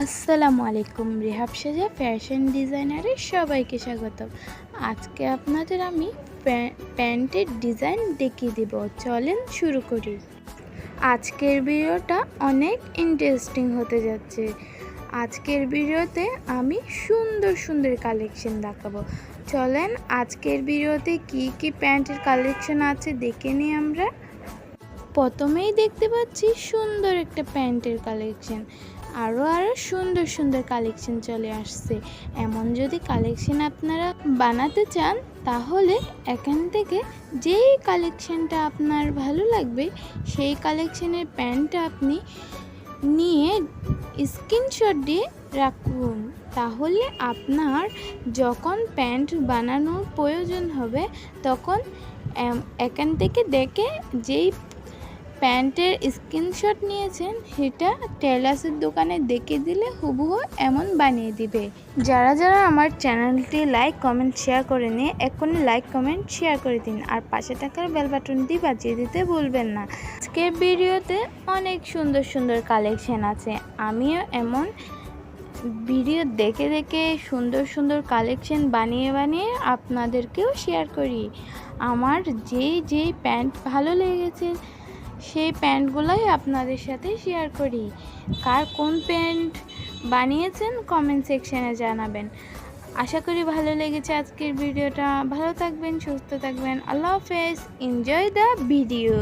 আসসালামু আলাইকুম রেহাব সাজা ফ্যাশন ডিজাইনারে সবাইকে স্বাগত আজকে আপনাদের আমি প্যা- প্যান্টের ডিজাইন দেখিয়ে দেব। চলেন শুরু করি। আজকের ভিডিওটা অনেক ইন্টারেস্টিং হতে যাচ্ছে। আজকের ভিডিওতে আমি সুন্দর সুন্দর কালেকশন দেখাবো। চলেন আজকের ভিডিওতে কি কি প্যান্টের কালেকশন আছে দেখে নিই আমরা। প্রথমেই দেখতে পাচ্ছি সুন্দর একটা প্যান্টের কালেকশন আরও আরও সুন্দর সুন্দর কালেকশন চলে আসছে। এমন যদি কালেকশন আপনারা বানাতে চান, তাহলে এখান থেকে যেই কালেকশনটা আপনার ভালো লাগবে, সেই কালেকশনের প্যান্টটা আপনি নিয়ে স্ক্রিনশট দিয়ে রাখুন। তাহলে আপনার যখন প্যান্ট বানানোর প্রয়োজন হবে, তখন এখান থেকে দেখে যেই প্যান্টের স্ক্রিনশট নিয়েছেন, সেটা টেলার্সের দোকানে দেখে দিলে হুবহু এমন বানিয়ে দিবে। যারা যারা আমার চ্যানেলটি লাইক, কমেন্ট, শেয়ার করে নিয়ে এক্ষুনি লাইক, কমেন্ট, শেয়ার করে দিন। আর পাশে থাকার বেল বাটনটি বাজিয়ে দিতে ভুলবেন না। আজকের ভিডিওতে অনেক সুন্দর সুন্দর কালেকশন আছে। আমিও এমন ভিডিও দেখে দেখে সুন্দর সুন্দর কালেকশন বানিয়ে বানিয়ে আপনাদেরকেও শেয়ার করি। আমার যেই যেই প্যান্ট ভালো লেগেছে সেই প্যান্টগুলোই আপনাদের সাথে শেয়ার করি। কার কোন প্যান্ট বানিয়েছেন কমেন্ট সেকশানে জানাবেন। আশা করি ভালো লেগেছে আজকের ভিডিওটা ভালো থাকবেন, সুস্থ থাকবেন। আল্লাহ হাফেজ। Enjoy the video